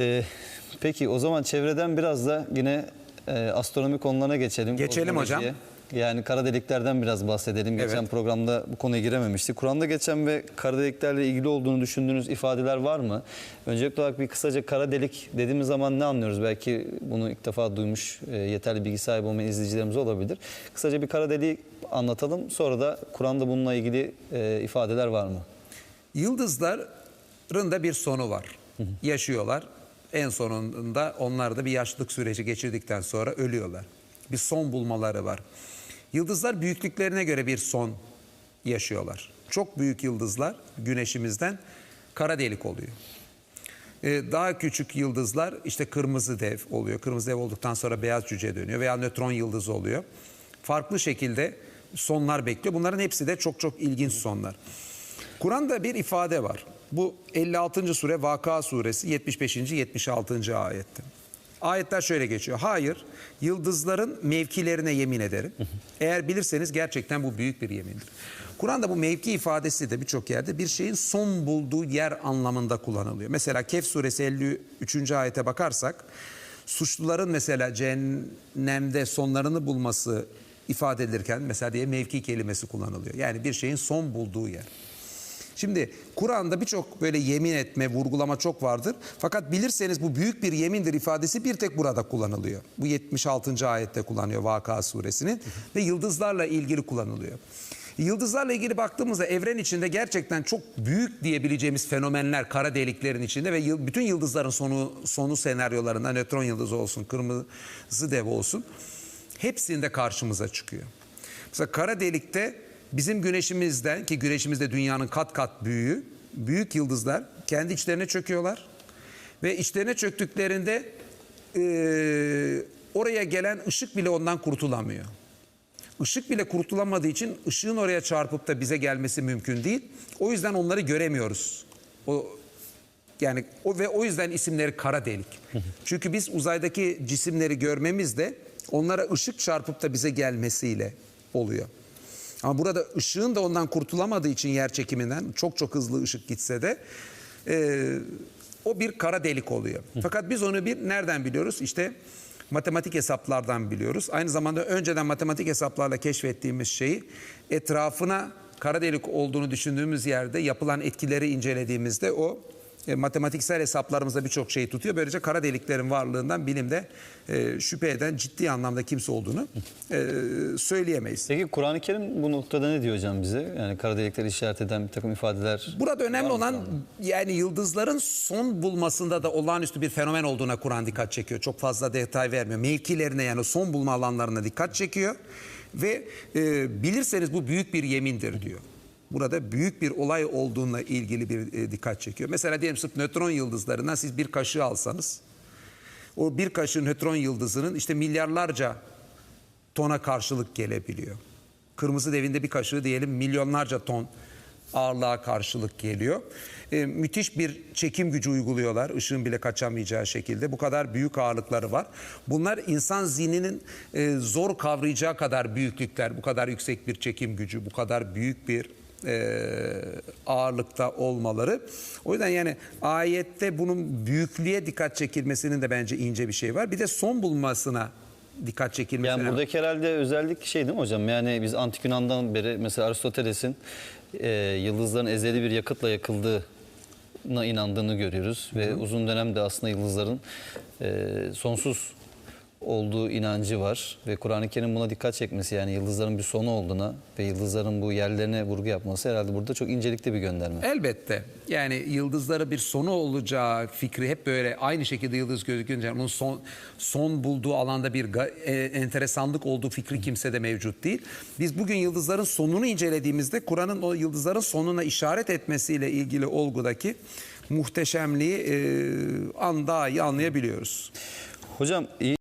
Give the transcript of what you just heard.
Ee, peki o zaman çevreden biraz da yine e, astronomi konularına geçelim. Geçelim hocam. Yani kara deliklerden biraz bahsedelim. Geçen Evet. programda bu konuya girememiştik. Kur'an'da geçen ve kara deliklerle ilgili olduğunu düşündüğünüz ifadeler var mı? Öncelikli olarak bir kısaca kara delik dediğimiz zaman ne anlıyoruz? Belki bunu ilk defa duymuş e, yeterli bilgi sahibi olmayan izleyicilerimiz olabilir. Kısaca bir kara deliği anlatalım. Sonra da Kur'an'da bununla ilgili e, ifadeler var mı? Yıldızların da bir sonu var. Yaşıyorlar. En sonunda onlar da bir yaşlılık süreci geçirdikten sonra ölüyorlar. Bir son bulmaları var. Yıldızlar büyüklüklerine göre bir son yaşıyorlar. Çok büyük yıldızlar güneşimizden kara delik oluyor. Ee, daha küçük yıldızlar işte kırmızı dev oluyor. Kırmızı dev olduktan sonra beyaz cüce dönüyor veya nötron yıldızı oluyor. Farklı şekilde sonlar bekliyor. Bunların hepsi de çok çok ilginç sonlar. Kur'an'da bir ifade var. Bu 56. sure Vaka suresi 75. 76. ayette. Ayetler şöyle geçiyor. Hayır, yıldızların mevkilerine yemin ederim. Eğer bilirseniz gerçekten bu büyük bir yemindir. Kur'an'da bu mevki ifadesi de birçok yerde bir şeyin son bulduğu yer anlamında kullanılıyor. Mesela Kehf suresi 53. ayete bakarsak suçluların mesela cehennemde sonlarını bulması ifade edilirken mesela diye mevki kelimesi kullanılıyor. Yani bir şeyin son bulduğu yer. Şimdi Kur'an'da birçok böyle yemin etme, vurgulama çok vardır. Fakat bilirseniz bu büyük bir yemindir ifadesi bir tek burada kullanılıyor. Bu 76. ayette kullanıyor Vaka suresinin ve yıldızlarla ilgili kullanılıyor. Yıldızlarla ilgili baktığımızda evren içinde gerçekten çok büyük diyebileceğimiz fenomenler kara deliklerin içinde ve yıl- bütün yıldızların sonu sonu senaryolarında nötron yıldızı olsun, kırmızı dev olsun hepsinde karşımıza çıkıyor. Mesela kara delikte bizim güneşimizden ki güneşimizde dünyanın kat kat büyüğü büyük yıldızlar kendi içlerine çöküyorlar ve içlerine çöktüklerinde eee, oraya gelen ışık bile ondan kurtulamıyor. Işık bile kurtulamadığı için ışığın oraya çarpıp da bize gelmesi mümkün değil. O yüzden onları göremiyoruz. O yani o ve o yüzden isimleri kara delik. Çünkü biz uzaydaki cisimleri görmemiz de onlara ışık çarpıp da bize gelmesiyle oluyor. Ama burada ışığın da ondan kurtulamadığı için yer çekiminden çok çok hızlı ışık gitse de e, o bir kara delik oluyor. Fakat biz onu bir nereden biliyoruz? İşte matematik hesaplardan biliyoruz. Aynı zamanda önceden matematik hesaplarla keşfettiğimiz şeyi etrafına kara delik olduğunu düşündüğümüz yerde yapılan etkileri incelediğimizde o e, matematiksel hesaplarımızda birçok şeyi tutuyor. Böylece kara deliklerin varlığından bilimde e, şüphe eden ciddi anlamda kimse olduğunu e, söyleyemeyiz. Peki Kur'an-ı Kerim bu noktada ne diyor hocam bize? Yani kara delikleri işaret eden bir takım ifadeler. Burada önemli olan yani yıldızların son bulmasında da olağanüstü bir fenomen olduğuna Kur'an dikkat çekiyor. Çok fazla detay vermiyor. Mevkilerine yani son bulma alanlarına dikkat çekiyor. Ve e, bilirseniz bu büyük bir yemindir diyor. Burada büyük bir olay olduğuna ilgili bir e, dikkat çekiyor. Mesela diyelim sırf nötron yıldızlarından siz bir kaşığı alsanız o bir kaşığı nötron yıldızının işte milyarlarca tona karşılık gelebiliyor. Kırmızı devinde bir kaşığı diyelim milyonlarca ton ağırlığa karşılık geliyor. Ee, müthiş bir çekim gücü uyguluyorlar ışığın bile kaçamayacağı şekilde. Bu kadar büyük ağırlıkları var. Bunlar insan zihninin e, zor kavrayacağı kadar büyüklükler, bu kadar yüksek bir çekim gücü, bu kadar büyük bir e, ağırlıkta olmaları. O yüzden yani ayette bunun büyüklüğe dikkat çekilmesinin de bence ince bir şey var. Bir de son bulmasına dikkat çekilmesine. Yani buradaki herhalde özellik şey değil mi hocam? Yani biz antik Yunan'dan beri mesela Aristoteles'in e, yıldızların ezeli bir yakıtla yakıldığına inandığını görüyoruz. Ve uzun dönemde aslında yıldızların e, sonsuz olduğu inancı var. Ve Kur'an-ı Kerim buna dikkat çekmesi yani yıldızların bir sonu olduğuna ve yıldızların bu yerlerine vurgu yapması herhalde burada çok incelikli bir gönderme. Elbette. Yani yıldızlara bir sonu olacağı fikri hep böyle aynı şekilde yıldız gözükünce onun son son bulduğu alanda bir e, enteresanlık olduğu fikri kimsede mevcut değil. Biz bugün yıldızların sonunu incelediğimizde Kur'an'ın o yıldızların sonuna işaret etmesiyle ilgili olgudaki muhteşemliği e, an daha iyi anlayabiliyoruz. Hocam iyi